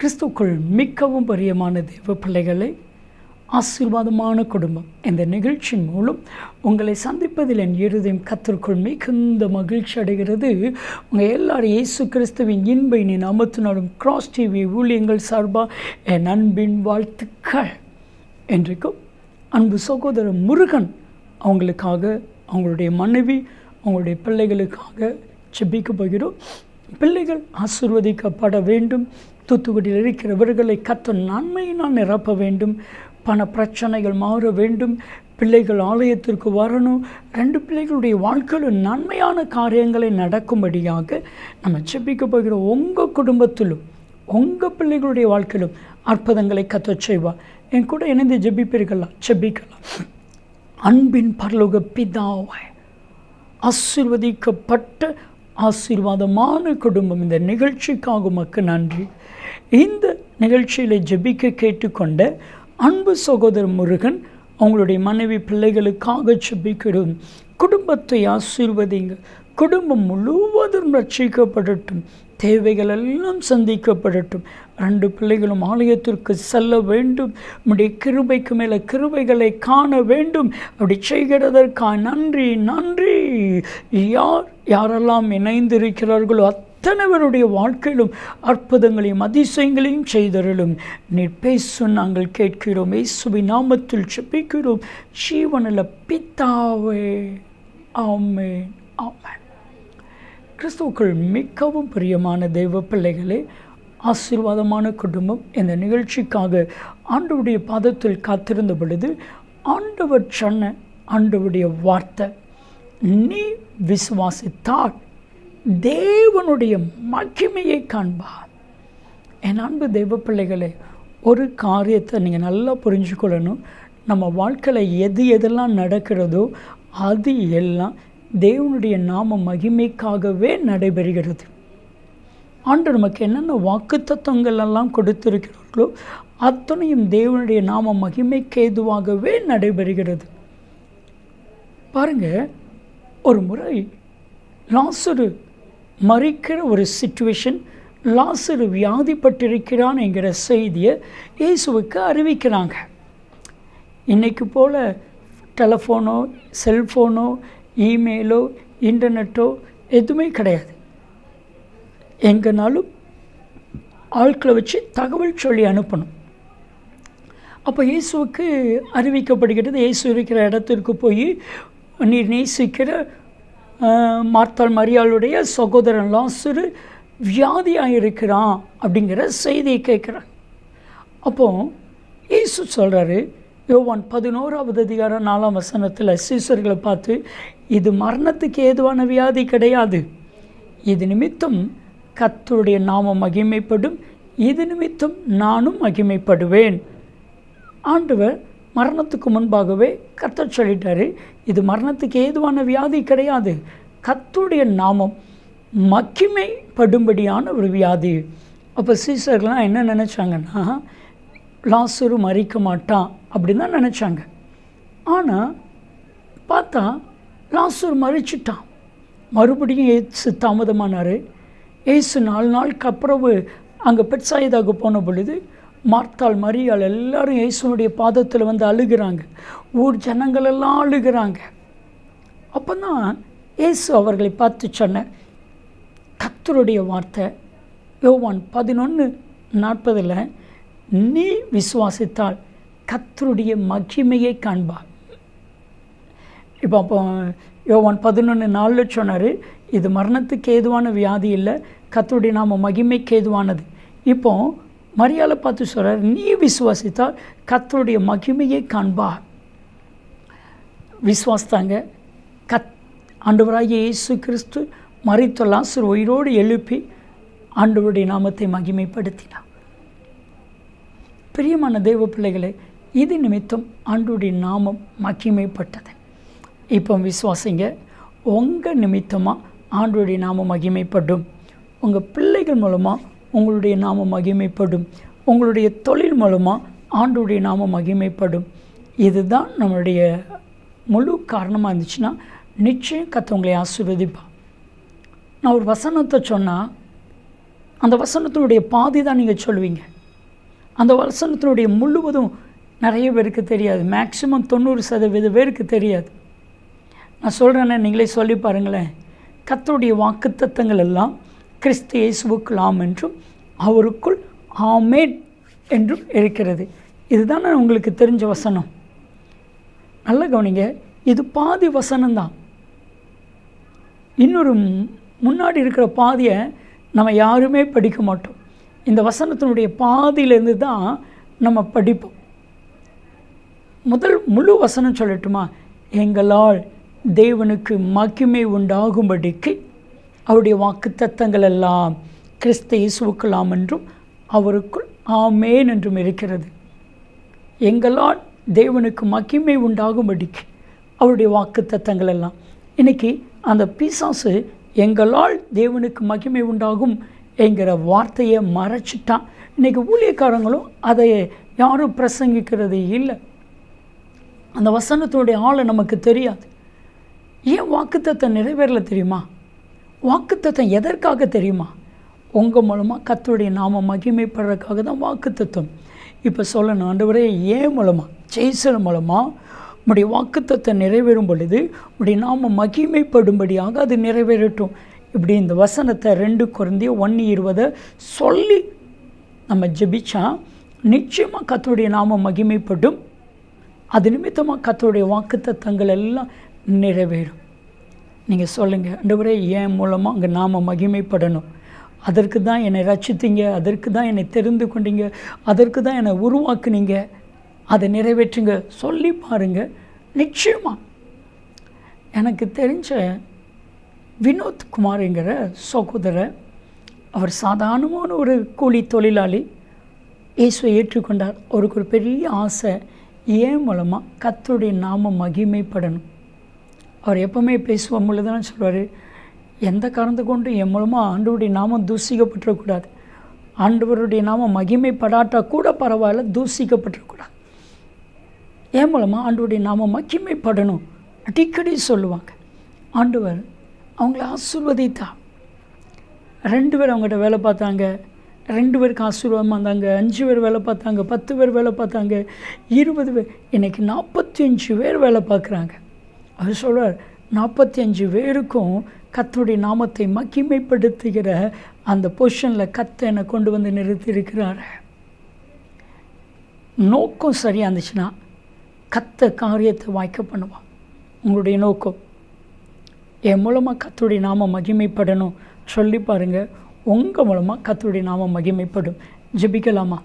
கிறிஸ்துக்குள் மிகவும் பிரியமான தேவ பிள்ளைகளை ஆசீர்வாதமான குடும்பம். இந்த நிகழ்ச்சியின் மூலம் உங்களை சந்திப்பதில் என் இருதயம் கத்திற்குள் மிகுந்த மகிழ்ச்சி அடைகிறது. உங்கள் எல்லாரும் இயேசு கிறிஸ்துவின் இன்பை நீ அமர்த்தினாலும் கிராஸ் டிவி ஊழியங்கள் சார்பாக என் அன்பின் வாழ்த்துக்கள். என்றைக்கும் அன்பு சகோதரர் முருகன் அவங்களுக்காக அவங்களுடைய மனைவி அவங்களுடைய பிள்ளைகளுக்காக செபிக்க போகிறோம். பிள்ளைகள் ஆசிர்வதிக்கப்பட வேண்டும். தூத்துக்குடியில் இருக்கிறவர்களை கத்த நன்மையினால் நிரப்ப வேண்டும். பண பிரச்சனைகள் மாற வேண்டும். பிள்ளைகள் ஆலயத்திற்கு வரணும். ரெண்டு பிள்ளைகளுடைய வாழ்க்கையில் நன்மையான காரியங்களை நடக்கும்படியாக நம்ம செப்பிக்க போகிற உங்கள் குடும்பத்திலும் உங்கள் பிள்ளைகளுடைய வாழ்க்கையிலும் அற்புதங்களை கத்த செய்வார். என் கூட இணைந்து ஜெபிப்பீர்களா? செபிக்கலாம் அன்பின் பரலோக பிதாவாய் ஆசீர்வதிக்கப்பட்ட ஆசீர்வாதமான குடும்பம். இந்த நிகழ்ச்சிக்காக உமக்கு நன்றி. இந்த நிகழ்ச்சியில் ஜெபிக்க கேட்டுக்கொண்ட அன்பு சகோதரர் முருகன் அவங்களுடைய மனைவி பிள்ளைகளுக்காக ஜபிக்கிடும் குடும்பத்தை ஆசீர்வதிங்க. குடும்பம் முழுவதும் ரட்சிக்கப்படட்டும். தேவைகள் எல்லாம் சந்திக்கப்படட்டும். ரெண்டு பிள்ளைகளும் ஆலயத்திற்கு செல்ல வேண்டும். நம்முடைய கிருபைக்கு மேலே கிருபைகளை காண வேண்டும். அப்படி செய்கிறதற்காக நன்றி நன்றி. யார் யாரெல்லாம் இணைந்திருக்கிறார்களோ அத்தனைவருடைய வாழ்க்கையிலும் அற்புதங்களையும் அதிசயங்களையும் செய்தருளும். நீர் பேசும் நாங்கள் கேட்கிறோம் இயேசுவி நாமத்தில் செப்பிக்கிறோம் ஜீவனில் பித்தாவே ஆமேன் ஆமேன். கிறிஸ்துவுக்குள் மிகவும் பிரியமான தெய்வ பிள்ளைகளே ஆசீர்வாதமான குடும்பம் இந்த நிகழ்ச்சிக்காக ஆண்டவுடைய பாதத்தில் காத்திருந்த பொழுது ஆண்டவர் சொன்ன ஆண்டவுடைய வார்த்தை நீ விசுவாசித்தால் தேவனுடைய மகிமையை காண்பார். என் அன்பு தெய்வ பிள்ளைகளே ஒரு காரியத்தை நீங்கள் நல்லா புரிஞ்சுக்கொள்ளணும். நம்ம வாழ்க்கையில் எது எதெல்லாம் நடக்கிறதோ அது எல்லாம் தேவனுடைய நாம மகிமைக்காகவே நடைபெறுகிறது. ஆண்டு நமக்கு என்னென்ன வாக்கு தத்துவங்கள் எல்லாம் கொடுத்திருக்கிறார்களோ அத்தனையும் தேவனுடைய நாம மகிமைக்கு ஏதுவாகவே நடைபெறுகிறது. பாருங்கள் ஒரு முறை லாசுரு மறிக்கிற ஒரு சுச்சுவேஷன் லாசரு வியாதிப்பட்டிருக்கிறான் என்கிற செய்தியை இயேசுவுக்கு அறிவிக்கிறாங்க. இன்றைக்கு போல் டெலஃபோனோ செல்ஃபோனோ இமெயிலோ இன்டர்நெட்டோ எதுவுமே கிடையாது. எங்கேனாலும் ஆட்களை வச்சு தகவல் சொல்லி அனுப்பணும். அப்போ இயேசுவுக்கு அறிவிக்கப்படுகிறது இயேசு இருக்கிற இடத்திற்கு போய் நீர் நேசிக்கிற மார்த்தாள் மரியாளுடைய சகோதரன் லாசுரு வியாதியாக இருக்கிறான் அப்படிங்கிற செய்தியை கேட்குறாங்க அப்போ இயேசு சொல்கிறாரு யோவான் பதினோராவது அதிகாரம் நாலாம் வசனத்தில் சீசர்களை பார்த்து இது மரணத்துக்கு ஏதுவான வியாதி கிடையாது. இது நிமித்தம் கத்தருடைய நாமம் மகிமைப்படும் இது நிமித்தம் நானும் மகிமைப்படுவேன். ஆண்டவர் மரணத்துக்கு முன்பாகவே கத்தர் சொல்லிட்டாரு இது மரணத்துக்கு ஏதுவான வியாதி கிடையாது. கத்துடைய நாமம் மகிமைப்படும்படியான ஒரு வியாதி. அப்போ சீசர்கள்லாம் என்ன நினச்சாங்கன்னா லாசுரு மறிக்க மாட்டான் அப்படின்னு தான் நினச்சாங்க. ஆனால் பார்த்தா லாசுர் மறிச்சிட்டான் மறுபடியும் ஏசு தாமதமானார். ஏசு நாலு நாளுக்கு அப்புறவு அங்கே பெட்சாயதாக போன பொழுது மார்த்தாள் மரியாள் எல்லாரும் இயேசுனுடைய பாதத்தில் வந்து அழுகிறாங்க. ஊர் ஜனங்கள் எல்லாம் அழுகிறாங்க. அப்போ தான் இயேசு அவர்களை பார்த்து சொன்ன கத்தருடைய வார்த்தை யோவான் பதினொன்று நாற்பதில் நீ விசுவாசித்தால் கத்தருடைய மகிமையை காண்பார். இப்போ அப்போ யோவான் பதினொன்று நாளில் சொன்னார் இது மரணத்துக்கு ஏதுவான வியாதி இல்லை கத்தருடைய நாம மகிமைக்கு ஏதுவானது. இப்போது மரியாதை பார்த்து சொல்கிறார் நீ விசுவாசித்தால் கத்தருடைய மகிமையை காண்பார் விசுவாசித்தாங்க. கத் ஆண்டவராகிய இயேசு கிறிஸ்து மறித்த சிறு உயிரோடு எழுப்பி ஆண்டவருடைய நாமத்தை மகிமைப்படுத்தினார். பிரியமான தெய்வ பிள்ளைகளே இது நிமித்தம் ஆண்டுடைய நாமம் மகிமைப்பட்டது. இப்போ விசுவாசிங்க உங்கள் நிமித்தமாக ஆண்டுடைய நாமம் மகிமைப்படும்? உங்கள் பிள்ளைகள் மூலமாக உங்களுடைய நாமம் மகிமைப்படும். உங்களுடைய தொழில் மூலமாக ஆண்டுடைய நாமம் மகிமைப்படும். இதுதான் நம்மளுடைய முழு காரணமாக இருந்துச்சுன்னா நிச்சயம் கத்தவங்களை ஆசீர்வதிப்பா நான் ஒரு வசனத்தை சொன்னால் அந்த வசனத்தினுடைய பாதி தான் நீங்கள் சொல்லுவீங்க. அந்த வசனத்தினுடைய முழுவதும் நிறைய பேருக்கு தெரியாது. மேக்ஸிமம் தொண்ணூறு சதவீத பேருக்கு தெரியாது. நான் சொல்கிறேன்னே நீங்களே சொல்லி பாருங்களேன். கர்த்தருடைய வாக்குத்தத்தங்கள் எல்லாம் கிறிஸ்து இயேசுவுக்குலாம் என்றும் அவருக்குள் ஆமேன் என்றும் இருக்கிறது. இதுதான் உங்களுக்கு தெரிஞ்ச வசனம். நல்ல கவனிங்க இது பாதி வசனம்தான். இன்னொரு முன்னாடி இருக்கிற பாதியை நம்ம யாருமே படிக்க மாட்டோம். இந்த வசனத்தினுடைய பாதியிலேருந்து தான் நம்ம படிப்போம். முதல் முழு வசனம் சொல்லட்டுமா? எங்களால் தேவனுக்கு மகிமை உண்டாகும்படிக்கு அவருடைய வாக்குத்தத்தங்கள் எல்லாம் கிறிஸ்து இயேசுவுக்கலாம் என்றும் அவருக்குள் ஆமேன் என்றும் இருக்கிறது. எங்களால் தேவனுக்கு மகிமை உண்டாகும்படிக்கு அவருடைய வாக்குத்தத்தங்கள் எல்லாம் இன்னைக்கு அந்த பிசாசு எங்களால் தேவனுக்கு மகிமை உண்டாகும் என்கிற வார்த்தையை மறைச்சிட்டான். இன்னைக்கு ஊழியக்காரங்களும் அதை யாரும் பிரசங்கிக்கிறது இல்லை. அந்த வசனத்தினுடைய ஆளை நமக்கு தெரியாது. ஏன் வாக்குத்தத்தை நிறைவேறல தெரியுமா? வாக்குத்தத்தம் எதற்காக தெரியுமா? உங்கள் மூலமாக கர்த்தருடைய நாம மகிமைப்படுறதுக்காக தான் வாக்குத்தத்தம். இப்போ சொல்லணும் ஆண்டவரே ஏன் மூலமாக ஜெய்சல் மூலமாக உடைய வாக்குத்தத்தை நிறைவேறும் பொழுது உடைய நாம மகிமைப்படும்படியாக அது நிறைவேறட்டும். இப்படி இந்த வசனத்தை ரெண்டு குறைந்தி ஒன்று இருபதை சொல்லி நம்ம ஜெபிச்சா நிச்சயமாக கர்த்தருடைய நாம மகிமைப்படும். அது நிமித்தமாக கத்தோடைய வாக்குத்தத்தங்கள் எல்லாம் நிறைவேறும். நீங்கள் சொல்லுங்கள் அண்டவரே என் மூலமாக அங்கே நாம மகிமைப்படணும். அதற்கு தான் என்னை ரச்சித்தீங்க அதற்கு தான் என்னை தெரிந்து கொண்டீங்க. அதற்கு தான் என்னை உருவாக்குனீங்க. அதை நிறைவேற்றுங்க. சொல்லி பாருங்கள் நிச்சயமாக எனக்கு தெரிஞ்ச வினோத் குமார்ங்கிற சகோதரர் அவர் சாதாரணமான ஒரு கூலி தொழிலாளி இயேசுவை ஏற்றுக்கொண்டார். அவருக்கு ஒரு பெரிய ஆசை. ஏன் மூலமாக கத்தருடைய நாம மகிமைப்படணும். அவர் எப்பவுமே பேசுவோம் பொழுதுதான் சொல்வார். எந்த காரணத்தை கொண்டு என் மூலமாக ஆண்டவருடைய நாமம் தூசிக்கப்பட்டுறக்கூடாது ஆண்டவருடைய நாமம் மகிமைப்படாட்டா கூட பரவாயில்ல தூசிக்கப்பட்டுறக்கூடாது என் மூலமாக ஆண்டவருடைய நாமம் மகிமைப்படணும் அடிக்கடி சொல்லுவாங்க. ஆண்டவர் அவங்கள ஆசீர்வதித்தா. ரெண்டு பேர் அவங்ககிட்ட வேலை பார்த்தாங்க. ரெண்டு பேருக்கு ஆசீர்வாதமாக இருந்தாங்க. அஞ்சு பேர் வேலை பார்த்தாங்க. பத்து பேர் வேலை பார்த்தாங்க. இருபது பேர் இன்றைக்கி நாற்பத்தி அஞ்சு பேர் வேலை பார்க்குறாங்க. அது சொல்ல நாற்பத்தி அஞ்சு பேருக்கும் கர்த்தருடைய நாமத்தை மகிமைப்படுத்துகிற அந்த பொசிஷனில் கத்தை என்னை கொண்டு வந்து நிறுத்தியிருக்கிறார். நோக்கம் சரியாக இருந்துச்சுன்னா கத்த காரியத்தை வாய்க்க பண்ணுவான். உங்களுடைய நோக்கம். என் மூலமாக கத்துடைய நாம மகிமைப்படணும். சொல்லி பாருங்கள் உங்கள் மூலமாக கத்துடைய நாம மகிமைப்படும். ஜபிக்கலாமா?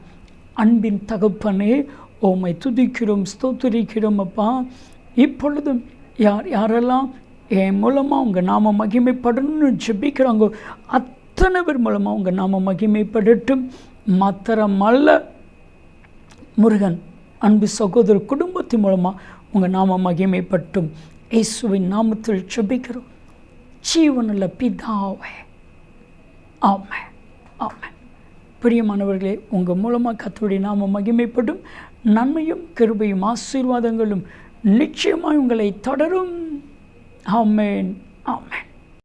அன்பின் தகப்பனே ஓமை துதிக்கிறோம் ஸ்தோத்திரிக்கிறோம் அப்பா. இப்பொழுதும் யார் யாரெல்லாம் என் மூலமாக உங்கள் நாம மகிமைப்படணும்னு ஜெபிக்கிறாங்க அத்தனை பேர் மூலமாக உங்கள் நாம மகிமைப்படட்டும். மாத்திரமல்ல முருகன் அன்பு சகோதர குடும்பத்தின் மூலமாக உங்கள் நாம மகிமைப்பட்டும். இயேசுவின் நாமத்தில் ஜெபிக்கிறோம். ஜீவனில் பிதாவே ஆமை ஆமை பிரியமானவர்களே உங்கள் மூலமாக கத்துடைய நாம மகிமைப்படும். நன்மையும் கிருபையும் ஆசீர்வாதங்களும் நிச்சயமாய் உங்களை தொடரும். ஆமேன். ஆமேன்.